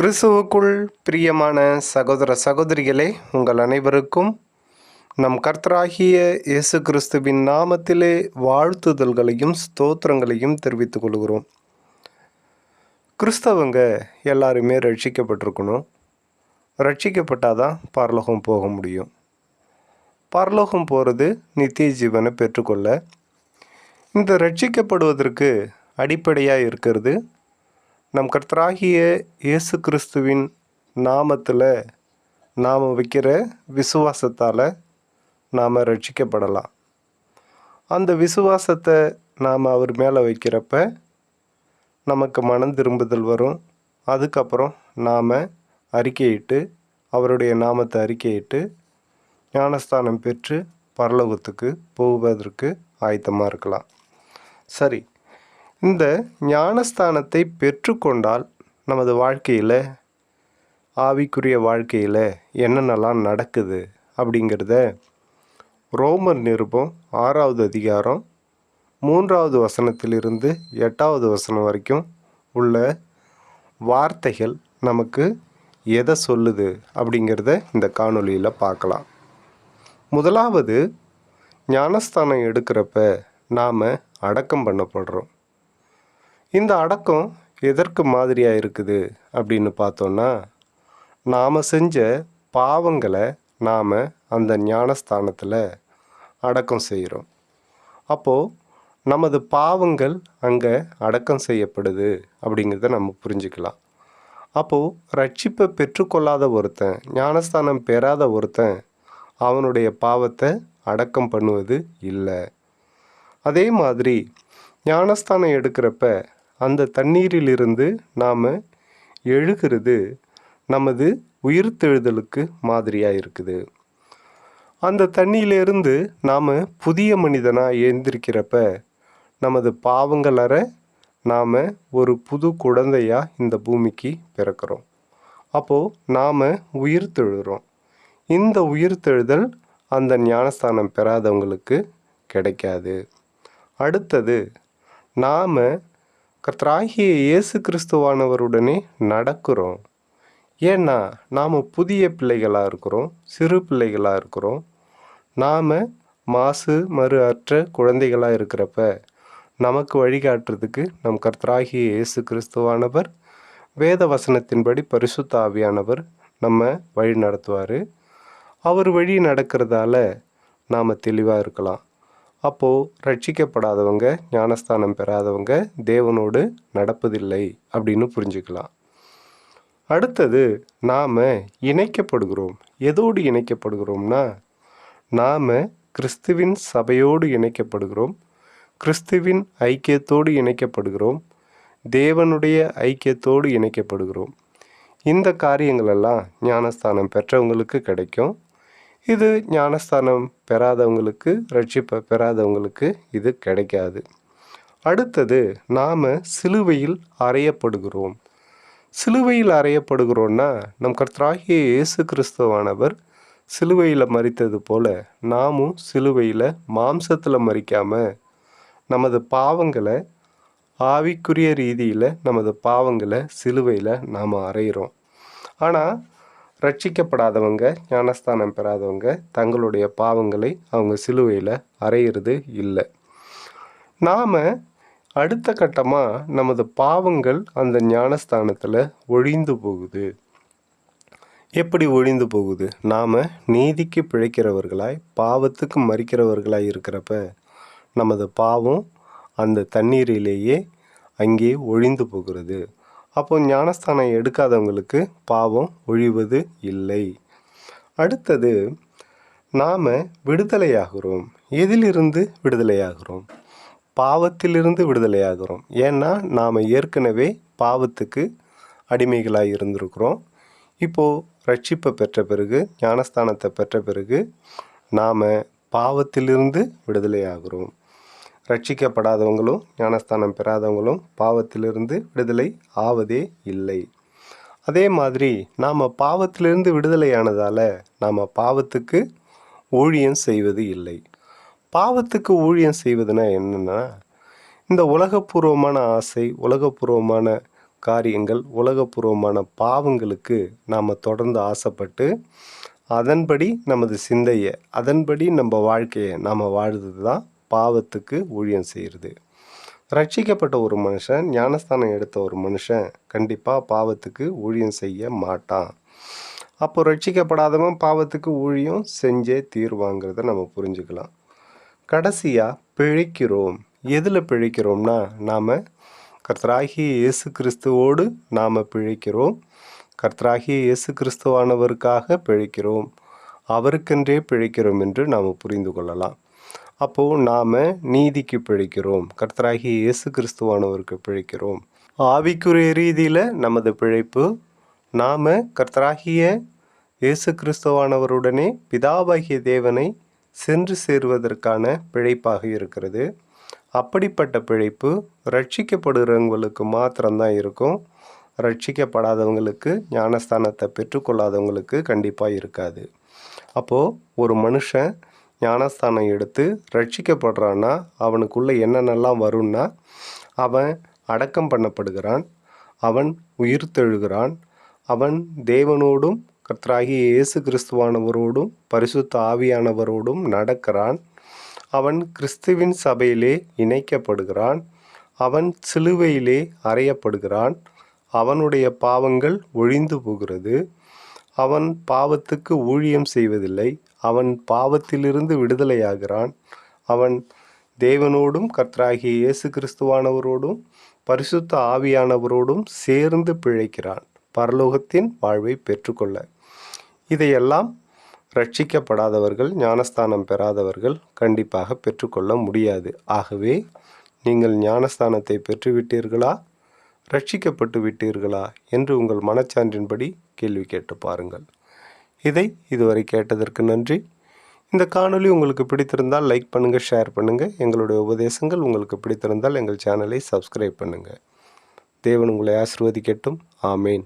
கிறிஸ்துவுக்குள் பிரியமான சகோதர சகோதரிகளே உங்கள் அனைவருக்கும் நம் கர்த்தராகிய இயேசு கிறிஸ்துவின் நாமத்திலே வாழ்த்துதல்களையும் ஸ்தோத்திரங்களையும் தெரிவித்துக் கொள்கிறோம். கிறிஸ்தவங்க எல்லாருமே ரட்சிக்கப்பட்டிருக்கணும். ரட்சிக்கப்பட்டாதான் பரலோகம் போக முடியும். பரலோகம் போகிறது நித்திய ஜீவனை பெற்றுக்கொள்ள. இந்த ரட்சிக்கப்படுவதற்கு அடிப்படையாக இருக்கிறது நம் கர்த்தராகிய இயேசு கிறிஸ்துவின் நாமத்தில் நாம் வைக்கிற விசுவாசத்தால் நாம் ரட்சிக்கப்படலாம். அந்த விசுவாசத்தை நாம் அவர் மேலே வைக்கிறப்ப நமக்கு மனம் திரும்புதல் வரும். அதுக்கப்புறம் நாம் அறிக்கையிட்டு அவருடைய நாமத்தை அறிக்கையிட்டு ஞானஸ்தானம் பெற்று பரலோகத்துக்கு போவதற்கு ஆயத்தமாக இருக்கலாம். சரி இந்த ஞானஸ்தானத்தை பெற்றுக்கொண்டால் நமது வாழ்க்கையில் ஆவிக்குரிய வாழ்க்கையில் என்னென்னலாம் நடக்குது அப்படிங்கிறத ரோமர் நிருபம் ஆறாவது அதிகாரம் மூன்றாவது வசனத்திலிருந்து எட்டாவது வசனம் வரைக்கும் உள்ள வார்த்தைகள் நமக்கு எதை சொல்லுது அப்படிங்கிறத இந்த காணொலியில் பார்க்கலாம். முதலாவது ஞானஸ்தானம் எடுக்கிறப்ப நாம் அடக்கம் பண்ணப்படுறோம். இந்த அடக்கம் எதற்கு மாதிரியாக இருக்குது அப்படின்னு பார்த்தோன்னா நாம் செஞ்ச பாவங்களை நாம் அந்த ஞானஸ்தானத்தில் அடக்கம் செய்கிறோம் அப்போது நமது பாவங்கள் அங்கே அடக்கம் செய்யப்படுது அப்படிங்கிறத நம்ம புரிஞ்சுக்கலாம். அப்போது ரட்சிப்பை பெற்றுக்கொள்ளாத ஒருத்தன் ஞானஸ்தானம் பெறாத ஒருத்தன் அவனுடைய பாவத்தை அடக்கம் பண்ணுவது இல்லை. அதே மாதிரி ஞானஸ்தானம் எடுக்கிறப்ப அந்த தண்ணீரிலிருந்து நாம் எழுகிறது நமது உயிர்த்தெழுதலுக்கு மாதிரியாக இருக்குது. அந்த தண்ணியிலிருந்து நாம் புதிய மனிதனாக எழுந்திருக்கிறப்ப நமது பாவங்களற நாம் ஒரு புது குழந்தையாக இந்த பூமிக்கு பிறக்கிறோம். அப்போது நாம் உயிர்த்தெழுகிறோம். இந்த உயிர்த்தெழுதல் அந்த ஞானஸ்தானம் பெறாதவங்களுக்கு கிடைக்காது. அடுத்தது நாம் கர்த்தராகிய இயேசு கிறிஸ்துவானவருடனே நடக்கிறோம். ஏன்னா நாம் புதிய பிள்ளைகளாக இருக்கிறோம் சிறு பிள்ளைகளாக இருக்கிறோம். நாம் மாசு மறு அற்ற குழந்தைகளாக இருக்கிறப்ப நமக்கு வழிகாட்டுறதுக்கு நம் கர்த்தராகிய இயேசு கிறிஸ்துவானவர் வேத வசனத்தின்படி பரிசுத்த ஆவியானவர் நம்ம வழி நடத்துவார். அவர் வழி நடக்கிறதால நாம் தெளிவாக இருக்கலாம். அப்போது ரட்சிக்கப்படாதவங்க ஞானஸ்தானம் பெறாதவங்க தேவனோடு நடப்பதில்லை அப்படின்னு புரிஞ்சுக்கலாம். அடுத்தது நாம் இணைக்கப்படுகிறோம். எதோடு இணைக்கப்படுகிறோம்னா நாம் கிறிஸ்துவின் சபையோடு இணைக்கப்படுகிறோம். கிறிஸ்துவின் ஐக்கியத்தோடு இணைக்கப்படுகிறோம். தேவனுடைய ஐக்கியத்தோடு இணைக்கப்படுகிறோம். இந்த காரியங்களெல்லாம் ஞானஸ்தானம் பெற்றவங்களுக்கு கிடைக்கும். இது ஞானஸ்தானம் பெறாதவங்களுக்கு ரட்சிப்பை பெறாதவங்களுக்கு இது கிடைக்காது. அடுத்தது நாம் சிலுவையில் அறையப்படுகிறோம். சிலுவையில் அறையப்படுகிறோன்னா நம் கர்த்தராகிய இயேசு கிறிஸ்துவானவர் சிலுவையில் மறித்தது போல நாமும் சிலுவையில் மாம்சத்தில் மறிக்காமல் நமது பாவங்களை ஆவிக்குரிய ரீதியில் நமது பாவங்களை சிலுவையில் நாம் அறையிறோம். ஆனால் ரட்சிக்கப்படாதவங்க ஞானஸ்தானம் பெறாதவங்க தங்களுடைய பாவங்களை அவங்க சிலுவையில் அறையிறது இல்லை. நாம் அடுத்த கட்டமாக நமது பாவங்கள் அந்த ஞானஸ்தானத்தில் ஒழிந்து போகுது. எப்படி ஒழிந்து போகுது? நாம் நீதிக்கு பிழைக்கிறவர்களாய் பாவத்துக்கு மறிக்கிறவர்களாய் இருக்கிறப்ப நமது பாவம் அந்த தண்ணீரிலேயே அங்கே ஒழிந்து போகிறது. அப்போ ஞானஸ்தானம் எடுக்காதவங்களுக்கு பாவம் ஒழிவது இல்லை. அடுத்தது நாம் விடுதலையாகிறோம். எதிலிருந்து விடுதலையாகிறோம்? பாவத்திலிருந்து விடுதலையாகிறோம். ஏன்னா நாம் ஏற்கனவே பாவத்துக்கு அடிமைகளாக இருந்திருக்கிறோம். இப்போது ரட்சிப்பை பெற்ற பிறகு ஞானஸ்தானத்தை பெற்ற பிறகு நாம் பாவத்திலிருந்து விடுதலையாகிறோம். ரட்சிக்கப்படாதவங்களும் ஞானஸ்தானம் பெறாதவங்களும் பாவத்திலிருந்து விடுதலை ஆவதே இல்லை. அதே மாதிரி நாம் பாவத்திலிருந்து விடுதலையானதால் நாம் பாவத்துக்கு ஊழியம் செய்வது இல்லை. பாவத்துக்கு ஊழியம் செய்வதுனா என்னென்னா இந்த உலகப்பூர்வமான ஆசை உலகப்பூர்வமான காரியங்கள் உலகபூர்வமான பாவங்களுக்கு நாம் தொடர்ந்து ஆசைப்பட்டு அதன்படி நமது சிந்தையை அதன்படி நம்ம வாழ்க்கையை நாம் வாழ்றது தான் பாவத்துக்கு ஊழியம் செய்கிறது ரட்சிக்கப்பட்ட ஒரு மனுஷன் ஞானஸ்தானம் எடுத்த ஒரு மனுஷன் கண்டிப்பாக பாவத்துக்கு ஊழியம் செய்ய மாட்டான். அப்போ ரட்சிக்கப்படாதவன் பாவத்துக்கு ஊழியம் செஞ்சே தீர்வாங்கிறத நம்ம புரிஞ்சுக்கலாம். கடைசியாக பிழைக்கிறோம். எதில் பிழைக்கிறோம்னா நாம் கர்த்தராகிய இயேசு கிறிஸ்துவோடு நாம் பிழைக்கிறோம். கர்த்தராகிய இயேசு கிறிஸ்துவானவருக்காக பிழைக்கிறோம். அவருக்கென்றே பிழைக்கிறோம் என்று நாம் புரிந்து கொள்ளலாம். அப்போது நாம் நீதிக்கு பிழைக்கிறோம். கர்த்தராகி இயேசு கிறிஸ்துவானவருக்கு பிழைக்கிறோம். ஆவிக்குரிய ரீதியில் நமது பிழைப்பு நாம் கர்த்தராகிய இயேசு கிறிஸ்துவானவருடனே பிதாவாகிய தேவனை சென்று சேருவதற்கான பிழைப்பாக இருக்கிறது. அப்படிப்பட்ட பிழைப்பு ரட்சிக்கப்படுகிறவங்களுக்கு மாத்திரம்தான் இருக்கும். ரட்சிக்கப்படாதவங்களுக்கு ஞானஸ்தானத்தை பெற்றுக்கொள்ளாதவங்களுக்கு கண்டிப்பாக இருக்காது. அப்போது ஒரு மனுஷன் ஞானஸ்தானம் எடுத்து ரட்சிக்கப்படுறான்னா அவனுக்குள்ளே என்னென்னலாம் வரும்னா அவன் அடக்கம் பண்ணப்படுகிறான் அவன் உயிர்த்தெழுகிறான் அவன் தேவனோடும் கர்த்தராகிய இயேசு கிறிஸ்துவானவரோடும் பரிசுத்த ஆவியானவரோடும் நடக்கிறான். அவன் கிறிஸ்துவின் சபையிலே இணைக்கப்படுகிறான். அவன் சிலுவையிலே அறையப்படுகிறான். அவனுடைய பாவங்கள் ஒழிந்து போகிறது. அவன் பாவத்துக்கு ஊழியம் செய்வதில்லை. அவன் பாவத்திலிருந்து விடுதலையாகிறான். அவன் தேவனோடும் கர்த்தராகிய இயேசு கிறிஸ்துவானவரோடும் பரிசுத்த ஆவியானவரோடும் சேர்ந்து பிழைக்கிறான். பரலோகத்தின் வாழ்வை பெற்றுக்கொள்ள. இதையெல்லாம் ரட்சிக்கப்படாதவர்கள் ஞானஸ்தானம் பெறாதவர்கள் கண்டிப்பாக பெற்றுக்கொள்ள முடியாது. ஆகவே நீங்கள் ஞானஸ்தானத்தை பெற்றுவிட்டீர்களா? ரட்சிக்கப்பட்டு விட்டீர்களா என்று உங்கள் மனச்சான்றின்படி கேள்வி கேட்டு பாருங்கள். இதை இதுவரை கேட்டதற்கு நன்றி. இந்த காணொலி உங்களுக்கு பிடித்திருந்தால் லைக் பண்ணுங்கள் ஷேர் பண்ணுங்கள் எங்களுடைய உபதேசங்கள் உங்களுக்கு பிடித்திருந்தால் எங்கள் சேனலை சப்ஸ்கிரைப் பண்ணுங்கள் தேவன் உங்களை ஆசிர்வதிக்கட்டும். ஆமேன்.